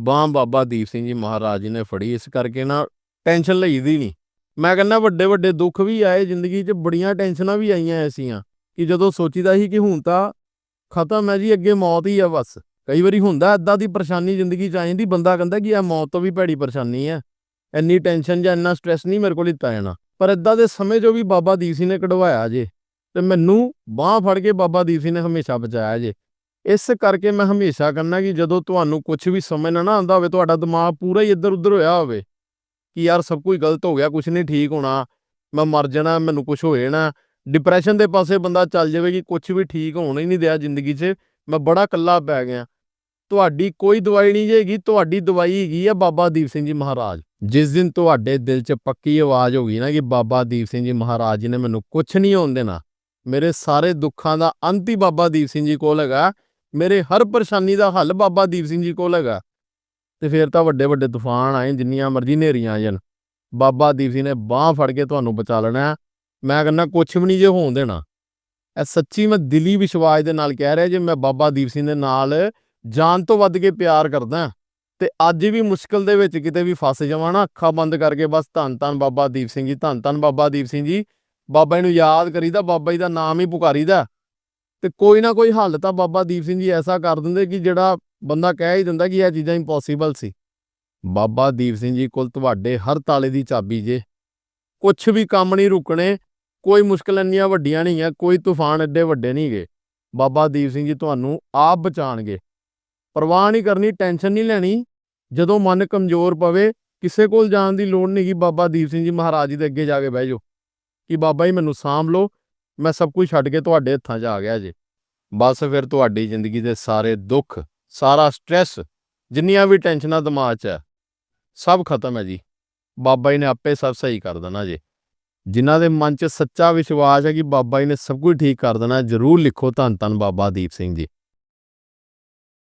ਬਾਂਹ ਬਾਬਾ ਦੀਪ ਸਿੰਘ ਜੀ ਮਹਾਰਾਜ ਜੀ ਨੇ ਫੜੀ, ਇਸ ਕਰਕੇ ਨਾ ਟੈਨਸ਼ਨ ਲਈਦੀ ਨਹੀਂ ਮੈਂ ਕਹਿੰਦਾ ਵੱਡੇ ਵੱਡੇ ਦੁੱਖ ਵੀ ਆਏ ਜ਼ਿੰਦਗੀ 'ਚ, ਬੜੀਆਂ ਟੈਨਸ਼ਨਾਂ ਵੀ ਆਈਆਂ ਐਸੀਆਂ ਕਿ ਜਦੋਂ ਸੋਚੀਦਾ ਸੀ ਕਿ ਹੁਣ ਤਾਂ ਖਤਮ ਹੈ ਜੀ, ਅੱਗੇ ਮੌਤ ਹੀ ਆ ਬਸ। ਕਈ ਵਾਰੀ ਹੁੰਦਾ ਏਦਾਂ ਦੀ ਪਰੇਸ਼ਾਨੀ ਜ਼ਿੰਦਗੀ 'ਚ ਆ ਜਾਂਦੀ, ਬੰਦਾ ਕਹਿੰਦਾ ਕਿ ਇਹ ਮੌਤ ਤੋਂ ਵੀ ਭੈੜੀ ਪਰੇਸ਼ਾਨੀ ਹੈ। ਇੰਨੀ ਟੈਨਸ਼ਨ ਜਾਂ ਇੰਨਾ ਸਟ੍ਰੈਸ ਨਹੀਂ ਮੇਰੇ ਕੋਲ ਲਿੱਤਾ ਜਾਣਾ। ਪਰ ਏਦਾਂ ਦੇ ਸਮੇਂ 'ਚੋਂ ਵੀ ਬਾਬਾ ਦੀਪ ਸਿੰਘ ਨੇ ਕਢਵਾਇਆ ਜੇ, ਤੇ ਮੈਨੂੰ ਬਾਹ ਫੜ ਕੇ ਬਾਬਾ ਦੀਪ ਸਿੰਘ ਨੇ ਹਮੇਸ਼ਾ ਬਚਾਇਆ ਜੇ। ਇਸ ਕਰਕੇ ਮੈਂ ਹਮੇਸ਼ਾ ਕਹਿੰਦਾ ਕਿ ਜਦੋਂ ਤੁਹਾਨੂੰ ਕੁਝ ਵੀ ਸਮਝ ਨਾ ਆਉਂਦਾ ਹੋਵੇ, ਤੁਹਾਡਾ ਦਿਮਾਗ ਪੂਰਾ ਹੀ ਇੱਧਰ ਉੱਧਰ ਹੋਇਆ ਹੋਵੇ ਕਿ ਯਾਰ ਸਭ ਕੁਝ ਗਲਤ ਹੋ ਗਿਆ ਕੁਝ ਨਹੀਂ ਠੀਕ ਹੋਣਾ, ਮੈਂ ਮਰ ਜਾਣਾ, ਮੈਨੂੰ ਕੁਝ ਹੋ ਜਾਣਾ। ਡਿਪਰੈਸ਼ਨ ਦੇ ਪਾਸੇ ਬੰਦਾ ਚੱਲ ਜਾਵੇ ਕਿ ਕੁਝ ਵੀ ਠੀਕ ਹੋਣ ਹੀ ਨਹੀਂ ਦਿਆ ਜ਼ਿੰਦਗੀ 'ਚ, ਮੈਂ ਬੜਾ ਇਕੱਲਾ ਪੈ ਗਿਆ। ਤੁਹਾਡੀ ਕੋਈ ਦਵਾਈ ਨਹੀਂ ਜੇਗੀ ਤੁਹਾਡੀ ਦਵਾਈ ਹੈਗੀ ਆ ਬਾਬਾ ਦੀਪ ਸਿੰਘ ਜੀ ਮਹਾਰਾਜ। ਜਿਸ ਦਿਨ ਤੁਹਾਡੇ ਦਿਲ 'ਚ ਪੱਕੀ ਆਵਾਜ਼ ਹੋ ਗਈ ਨਾ ਕਿ ਬਾਬਾ ਦੀਪ ਸਿੰਘ ਜੀ ਮਹਾਰਾਜ ਜੀ ਨੇ ਮੈਨੂੰ ਕੁਝ ਨਹੀਂ ਹੋਣ ਦੇਣਾ, ਮੇਰੇ ਸਾਰੇ ਦੁੱਖਾਂ ਦਾ ਅੰਤ ਹੀ ਬਾਬਾ ਦੀਪ ਸਿੰਘ ਜੀ ਕੋਲ ਹੈਗਾ। ਮੇਰੇ ਹਰ ਪਰੇਸ਼ਾਨੀ ਦਾ ਹੱਲ ਬਾਬਾ ਦੀਪ ਸਿੰਘ ਜੀ ਕੋਲ ਹੈਗਾ। ਤੇ ਫਿਰ ਤਾਂ ਵੱਡੇ ਵੱਡੇ ਤੂਫਾਨ ਆਏ, ਜਿੰਨੀਆਂ ਮਰਜ਼ੀ ਨੇਰੀਆਂ ਆ ਜਾਣ। ਬਾਬਾ ਦੀਪ ਸਿੰਘ ਨੇ ਬਾਹ ਫੜ ਕੇ ਤੁਹਾਨੂੰ ਬਚਾ ਲੈਣਾ ਮੈਂ ਕਹਿੰਦਾ ਕੁਛ ਵੀ ਨਹੀਂ ਜੇ ਹੋਣ ਦੇਣਾ। ਇਹ ਸੱਚੀ ਮੈਂ ਦਿਲੀ ਵਿਸ਼ਵਾਸ ਦੇ ਨਾਲ ਕਹਿ ਰਿਹਾ ਜੇ ਮੈਂ ਬਾਬਾ ਦੀਪ ਸਿੰਘ ਦੇ ਨਾਲ ਜਾਨ ਤੋਂ ਵੱਧ ਕੇ ਪਿਆਰ ਕਰਦਾ ਤੇ ਅੱਜ ਵੀ ਮੁਸ਼ਕਲ ਦੇ ਵਿੱਚ ਕਿਤੇ ਵੀ ਫਸ ਜਾਵਾਂ ਨਾ, ਅੱਖਾਂ ਬੰਦ ਕਰਕੇ ਬਸ ਧੰਨ ਧੰਨ ਬਾਬਾ ਦੀਪ ਸਿੰਘ ਜੀ, ਧੰਨ ਧੰਨ ਬਾਬਾ ਦੀਪ ਸਿੰਘ ਜੀ। ਬਾਬਾ ਜੀ ਨੂੰ ਯਾਦ ਕਰੀਦਾ, ਬਾਬਾ ਜੀ ਦਾ ਨਾਮ ਹੀ ਪੁਕਾਰੀਦਾ। ਤੇ ਕੋਈ ਨਾ ਕੋਈ ਹੱਲ ਤਾਂ ਬਾਬਾ ਦੀਪ ਸਿੰਘ ਜੀ ਐਸਾ ਕਰ ਦਿੰਦੇ ਕਿ ਜਿਹੜਾ ਬੰਦਾ ਕਹਿ ਹੀ ਦਿੰਦਾ ਕਿ ਇਹ ਚੀਜ਼ਾਂ ਇੰਪੋਸੀਬਲ ਸੀ। ਬਾਬਾ ਦੀਪ ਸਿੰਘ ਜੀ ਕੋਲ ਤੁਹਾਡੇ ਹਰ ਤਾਲੇ ਦੀ ਚਾਬੀ ਜੇ। ਕੁਝ ਵੀ ਕੰਮ ਨਹੀਂ ਰੁਕਣੇ, ਕੋਈ ਮੁਸ਼ਕਲ ਇੰਨੀਆਂ ਵੱਡੀਆਂ ਨਹੀਂ ਆ, ਕੋਈ ਤੂਫਾਨ ਐਡੇ ਵੱਡੇ ਨਹੀਂ ਗਏ ਬਾਬਾ ਦੀਪ ਸਿੰਘ ਜੀ ਤੁਹਾਨੂੰ ਆਪ ਬਚਾਣਗੇ। ਪਰਵਾਹ ਨਹੀਂ ਕਰਨੀ, ਟੈਨਸ਼ਨ ਨਹੀਂ ਲੈਣੀ। ਜਦੋਂ ਮਨ ਕਮਜ਼ੋਰ ਪਵੇ, ਕਿਸੇ ਕੋਲ ਜਾਣ ਦੀ ਲੋੜ ਨਹੀਂ ਕਿ ਬਾਬਾ ਦੀਪ ਸਿੰਘ ਜੀ ਮਹਾਰਾਜ ਜੀ ਦੇ ਅੱਗੇ ਜਾ ਕੇ ਬਹਿ ਜਾਓ। ਕਿ ਬਾਬਾ ਜੀ ਮੈਨੂੰ ਸਾਂਭ ਲਓ ਮੈਂ ਸਭ ਕੁਝ ਛੱਡ ਕੇ ਤੁਹਾਡੇ ਹੱਥਾਂ 'ਚ ਆ ਗਿਆ ਜੇ। ਬਸ ਫਿਰ ਤੁਹਾਡੀ ਜ਼ਿੰਦਗੀ ਦੇ ਸਾਰੇ ਦੁੱਖ, ਸਾਰਾ ਸਟ੍ਰੈਸ ਜਿੰਨੀਆਂ ਵੀ ਟੈਨਸ਼ਨਾਂ ਦਿਮਾਗ 'ਚ ਹੈ ਸਭ ਖਤਮ ਹੈ ਜੀ। ਬਾਬਾ ਜੀ ਨੇ ਆਪੇ ਸਭ ਸਹੀ ਕਰ ਦੇਣਾ ਜੇ। ਜਿਨ੍ਹਾਂ ਦੇ ਮਨ 'ਚ ਸੱਚਾ ਵਿਸ਼ਵਾਸ ਹੈ ਕਿ ਬਾਬਾ ਜੀ ਨੇ ਸਭ ਕੁਝ ਠੀਕ ਕਰ ਦੇਣਾ, ਜਰੂਰ ਲਿਖੋ ਧੰਨ ਧੰਨ ਬਾਬਾ ਦੀਪ ਸਿੰਘ ਜੀ।